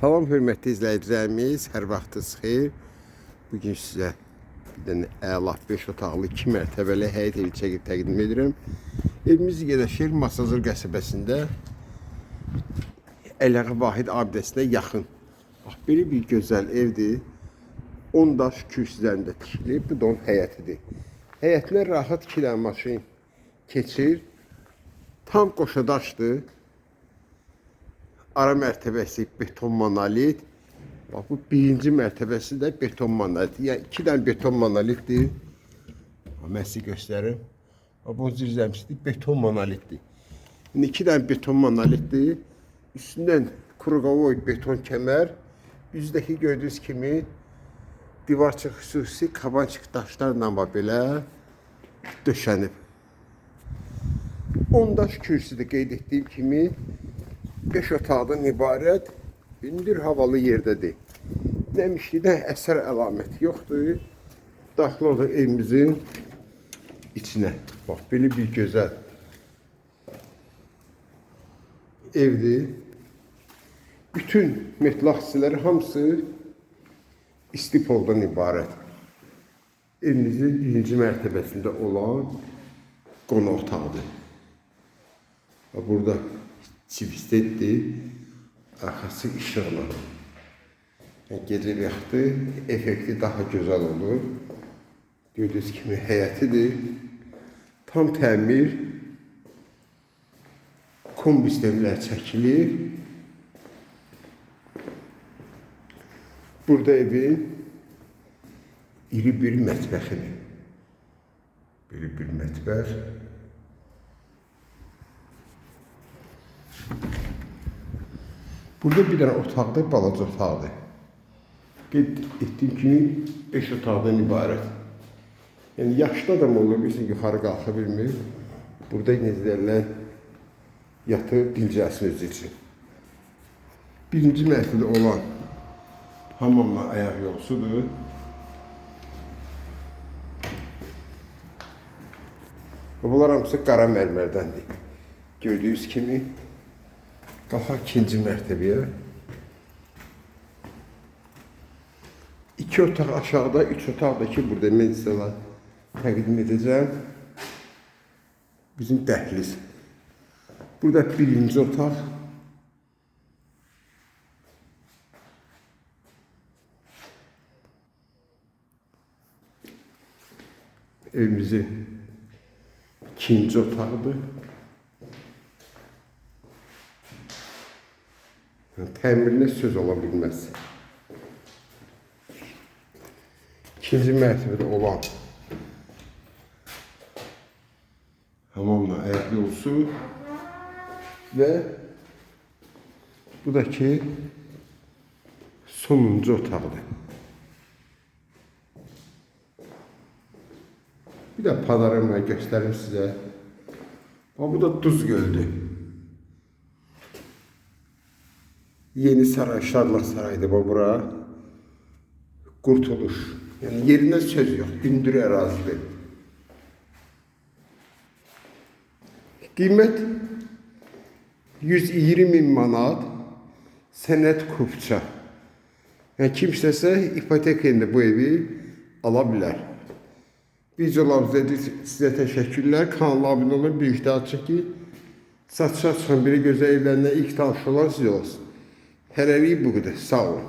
Salam hörmətli izləyicilərimiz, hər vaxtınız xeyir. Bu gün sizə bir dənə əla 5 otaqlı 2 mərtəbəli həyət evi çəkib təqdim edirəm. Evimiz yerləşir Masazır qəsəbəsində Əliağa Vahid abidəsinə yaxın. Bax belə bir gözəl evdir. 10 daş kürsülərində tikilib, bu da onun həyətidir. Həyətinə rahat 2 dənə maşın keçir. Tam qoşadaşdır. Ara mərtəbəsi beton monolit. Bax bu birinci mərtəbəsi də beton monolit. Yəni iki dənə beton monolitdir. Mən sizə göstərim. Bax bu zirzəmisi beton monolitdir. İndi iki dənə beton monolitdir. Üstündən kruqovoy beton kəmər. Üzdəki gördüyünüz kimi divarçı xüsusi kabançıq daşlarla bax belə döşənib. 10 daş kürsüdə qeyd etdiyim kimi 5 otaqdan ibarət hündür havalı yerdədir. Demişkidə əsər əlaməti yoxdur. Daxil olduq evimizin içinə. Bax, belə bir gözəl evdir. Bütün metal hissələri hamısı istipoldan ibarət. Evimizin birinci mərtəbəsində olan qonaq otağıdır. Burada çivisteddir, arxası işıqla. Yəni, gecə vaxtı effekti daha gözəl olur. Gördüyünüz kimi həyətidir. Tam təmir. Kombi sistemlər çəkilir. Burada evin iri bir mətbəxidir. Belə bir mətbəx. Burada bir dənə otaqda balaca otaqdır. Qeyd etdiyim kimi 5 otaqdan ibarət. Yəni yaşlı adam olur, bilirsin yuxarı qalxa bilmir. Burada necə deyirlər, yatıb dincəlsin özü üçün. Birinci mərtəbədə olan hamamla ayaq yolsudur. Bunlar hamısı qara mərmərdəndir. Gördüyünüz kimi Qalxaq ikinci mərtəbəyə. İki otaq aşağıda, üç otaq da ki, burada mən sizə təqdim edəcəm. Bizim dəhliz. Burada birinci otaq. Evimizin ikinci otağıdır. Təmirinə söz ola bilməz. İkinci mərtəbədə olan hamamla ayaq yolsu və bu da ki sonuncu otaqdır. Bir də panoramaya göstərim sizə. Bax, Bu da Duz göldür. yeni saray, Şarlık Sarayı'dı bu bura. Kurtuluş. Yani yerine söz yok. Gündür erazide. Kıymet 120 manat senet kupça. Yani kim istese ipotekinde bu evi alabilir. Biz olalım dedi, size teşekkürler. Kanala abone olun. Büyük daha ki satışa çıkan biri göze evlerine ilk tanış olan siz olasın. Herevi Bugde. Sağ olun.